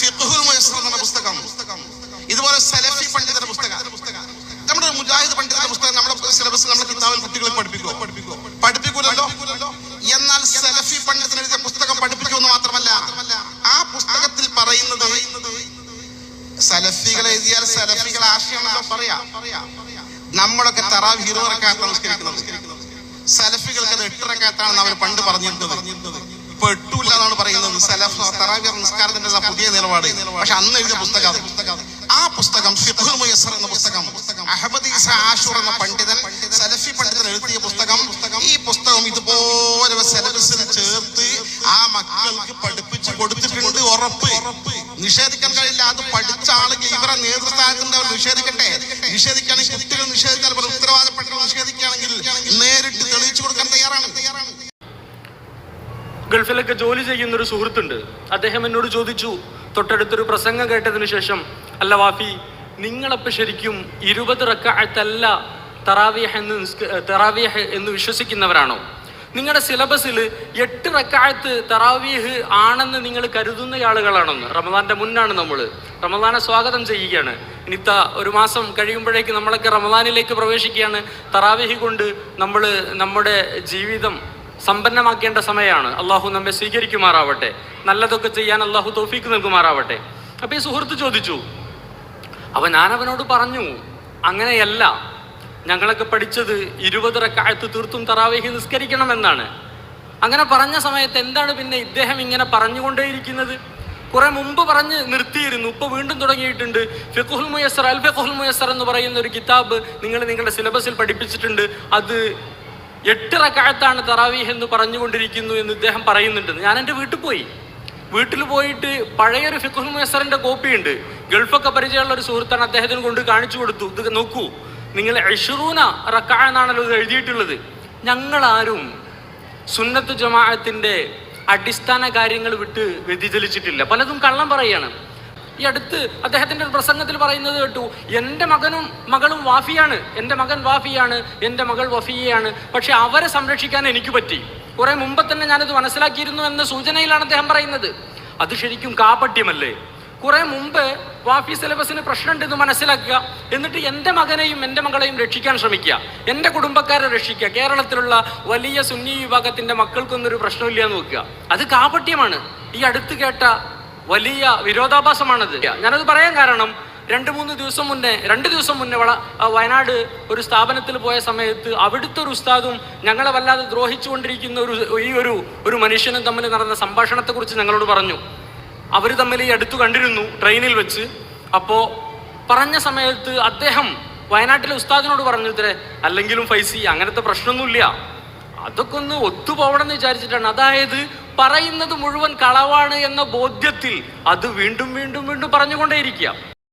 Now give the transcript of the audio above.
ഫിഖ്ഹുൽ മുയസ്സർ എന്ന പുസ്തകം. ഇതുപോലെ സലഫി പണ്ഡിതരുടെ പുസ്തകം. നമ്മുടെ മുജാഹിദ് പണ്ഡിതരുടെ പുസ്തകം നമ്മുടെ സിലബസിൽ നമ്മുടെ കിതാബിൽ കുട്ടികളെ പഠിപ്പിക്കുമോ പഠിപ്പിക്കൂലല്ലോ. എന്നാൽ സലഫി പണ്ഡിതൻ എഴുതിയ പുസ്തകം പഠിപ്പിക്കുമെന്ന് മാത്രമല്ല ആ പുസ്തകത്തിൽ പറയുന്നത് സലഫികൾ എഴുതിയാൽ സലഫികൾ ആശയമാണല്ലോ പറയാ. നമ്മളൊക്കെ തറാവ് ഇരുവറക്കാത്ത നമസ്കരിക്കുന്നത്. സലഫികൾക്ക് അത് എട്ടിറക്കാത്താണെന്ന് അവർ പണ്ട് പറഞ്ഞിരുന്നത്. എന്നാണ് പറയുന്നത്. സലഫ് തറാവിയർ നിസ്കാരത്തിന്റെ പുതിയ നിലപാട്. പക്ഷെ അന്ന് എഴുതിയ പുസ്തകം ആ പുസ്തകം എന്ന പുസ്തകം. അഹമ്മദ് ആഷൂർ എന്ന പണ്ഡിതൻ സലഫി പണ്ഡിതൻ എഴുതിയ പുസ്തകം. ഈ പുസ്തകം ഇതുപോലെ സിലബസിൽ ചേർത്ത് ആ മക്കൾക്ക് പഠിപ്പിച്ചു കൊടുത്തിട്ടുണ്ട് ഉറപ്പ്. നിഷേധിക്കാൻ കഴിയില്ല. അത് പഠിച്ച ആളുകൾ ഇവരെ നേതൃസ്ഥാനത്തിന്റെ നിഷേധിക്കട്ടെ? നിഷേധിക്കുകയാണെങ്കിൽ കുട്ടികൾ ഇവർ ഉത്തരവാദപ്പെട്ടവർ നിഷേധിക്കുകയാണെങ്കിൽ നേരിട്ട് ഗൾഫിലൊക്കെ ജോലി ചെയ്യുന്ന ഒരു സുഹൃത്തുണ്ട്. അദ്ദേഹം എന്നോട് ചോദിച്ചു തൊട്ടടുത്തൊരു പ്രസംഗം കേട്ടതിന് ശേഷം അല്ല വാഫി നിങ്ങളപ്പോൾ ശരിക്കും ഇരുപത് റക്കാഴത്തല്ല തറാവിയഹ് എന്ന് തറാവിയഹ് എന്ന് വിശ്വസിക്കുന്നവരാണോ? നിങ്ങളുടെ സിലബസിൽ എട്ട് റക്കാഴത്ത് തറാവിയഹ് ആണെന്ന് നിങ്ങൾ കരുതുന്ന ആളുകളാണെന്ന്. റമദാന്റെ മുന്നാണ് നമ്മൾ റമദാനെ സ്വാഗതം ചെയ്യുകയാണ്. ഇനിത്ത ഒരു മാസം കഴിയുമ്പോഴേക്ക് നമ്മളൊക്കെ റമദാനിലേക്ക് പ്രവേശിക്കുകയാണ്. തറാവിഹി കൊണ്ട് നമ്മൾ നമ്മുടെ ജീവിതം സമ്പന്നമാക്കേണ്ട സമയമാണ്. അള്ളാഹു നമ്മെ സ്വീകരിക്കുമാറാവട്ടെ. നല്ലതൊക്കെ ചെയ്യാൻ അള്ളാഹു തോഫീക്ക് നൽകുമാറാവട്ടെ. അപ്പൊ ഈ സുഹൃത്ത് ചോദിച്ചു അപ്പൊ ഞാനവനോട് പറഞ്ഞു അങ്ങനെയല്ല. ഞങ്ങളൊക്കെ പഠിച്ചത് ഇരുപത് റക്കായത്ത് തീർത്തും തറാവേഹി നിസ്കരിക്കണമെന്നാണ്. അങ്ങനെ പറഞ്ഞ സമയത്ത് എന്താണ് പിന്നെ ഇദ്ദേഹം ഇങ്ങനെ പറഞ്ഞുകൊണ്ടേയിരിക്കുന്നത്? കുറെ മുമ്പ് പറഞ്ഞ് നിർത്തിയിരുന്നു. ഇപ്പൊ വീണ്ടും തുടങ്ങിയിട്ടുണ്ട്. ഫെഖുൽ മുയസർ അൽ ഫെഖുൽ മുയസർ എന്ന് പറയുന്ന ഒരു കിതാബ് നിങ്ങൾ നിങ്ങളുടെ സിലബസിൽ പഠിപ്പിച്ചിട്ടുണ്ട്. അത് എട്ട് റക്കാഴത്താണ് തറാവീഹ് എന്ന് പറഞ്ഞുകൊണ്ടിരിക്കുന്നു എന്ന് ഇദ്ദേഹം പറയുന്നുണ്ട്. ഞാൻ എന്റെ വീട്ടിൽ പോയി. വീട്ടിൽ പോയിട്ട് പഴയൊരു ഫിഖുൽ മുയസറിന്റെ കോപ്പി ഉണ്ട്. ഗൾഫൊക്കെ പരിചയമുള്ള ഒരു സുഹൃത്താണ് അദ്ദേഹത്തിന് കൊണ്ട് കാണിച്ചു കൊടുത്തു. ഇത് നോക്കൂ. നിങ്ങൾ അഷുറൂന റക്ക എന്നാണല്ലോ ഇത് എഴുതിയിട്ടുള്ളത്. ഞങ്ങളാരും സുന്നത്ത് ജമാഅത്തിന്റെ അടിസ്ഥാന കാര്യങ്ങൾ വിട്ട് വ്യതിചലിച്ചിട്ടില്ല. പലതും കള്ളം പറയാണ്. ഈ അടുത്ത് അദ്ദേഹത്തിന്റെ ഒരു പ്രസംഗത്തിൽ പറയുന്നത് കേട്ടു എന്റെ മകനും മകളും വാഫിയാണ് എന്റെ മകൻ വാഫിയാണ് എന്റെ മകൾ വഫിയയാണ് പക്ഷെ അവരെ സംരക്ഷിക്കാൻ എനിക്ക് പറ്റി. കുറെ മുമ്പ് തന്നെ ഞാനത് മനസ്സിലാക്കിയിരുന്നു എന്ന സൂചനയിലാണ് അദ്ദേഹം പറയുന്നത്. അത് ശരിക്കും കാപട്യമല്ലേ? കുറെ മുമ്പ് വാഫി സിലബസിന് പ്രശ്നമുണ്ട് എന്ന് മനസ്സിലാക്കുക എന്നിട്ട് എന്റെ മകനെയും എന്റെ മകളെയും രക്ഷിക്കാൻ ശ്രമിക്കുക എന്റെ കുടുംബക്കാരെ രക്ഷിക്കുക കേരളത്തിലുള്ള വലിയ സുന്നി വിഭാഗത്തിന്റെ മക്കൾക്കൊന്നൊരു പ്രശ്നമില്ല എന്ന് നോക്കുക. അത് കാപട്യമാണ്. ഈ അടുത്ത് കേട്ട വലിയ വിരോധാഭാസമാണത്. ഞാനത് പറയാൻ കാരണം രണ്ട് മൂന്ന് ദിവസം മുന്നേ രണ്ട് ദിവസം മുന്നേ വള വയനാട് ഒരു സ്ഥാപനത്തിൽ പോയ സമയത്ത് അവിടുത്തെ ഒരു ഉസ്താദും ഞങ്ങളെ വല്ലാതെ ദ്രോഹിച്ചുകൊണ്ടിരിക്കുന്ന ഒരു ഈ ഒരു ഒരു മനുഷ്യനും തമ്മിൽ നടന്ന സംഭാഷണത്തെക്കുറിച്ച് ഞങ്ങളോട് പറഞ്ഞു. അവർ തമ്മിൽ ഈ അടുത്ത് കണ്ടിരുന്നു ട്രെയിനിൽ വെച്ച്. അപ്പോൾ പറഞ്ഞ സമയത്ത് അദ്ദേഹം വയനാട്ടിലെ ഉസ്താദിനോട് പറഞ്ഞു ഇത്രേ അല്ലെങ്കിലും ഫൈസി അങ്ങനത്തെ പ്രശ്നമൊന്നുമില്ല. അതൊക്കെ ഒന്ന് ഒത്തുപോകണം എന്ന് വിചാരിച്ചിട്ടാണ്. അതായത് പറയുന്നത് മുഴുവൻ കളവാണ് എന്ന ബോധ്യത്തിൽ അത് വീണ്ടും വീണ്ടും വീണ്ടും പറഞ്ഞുകൊണ്ടേയിരിക്കുക.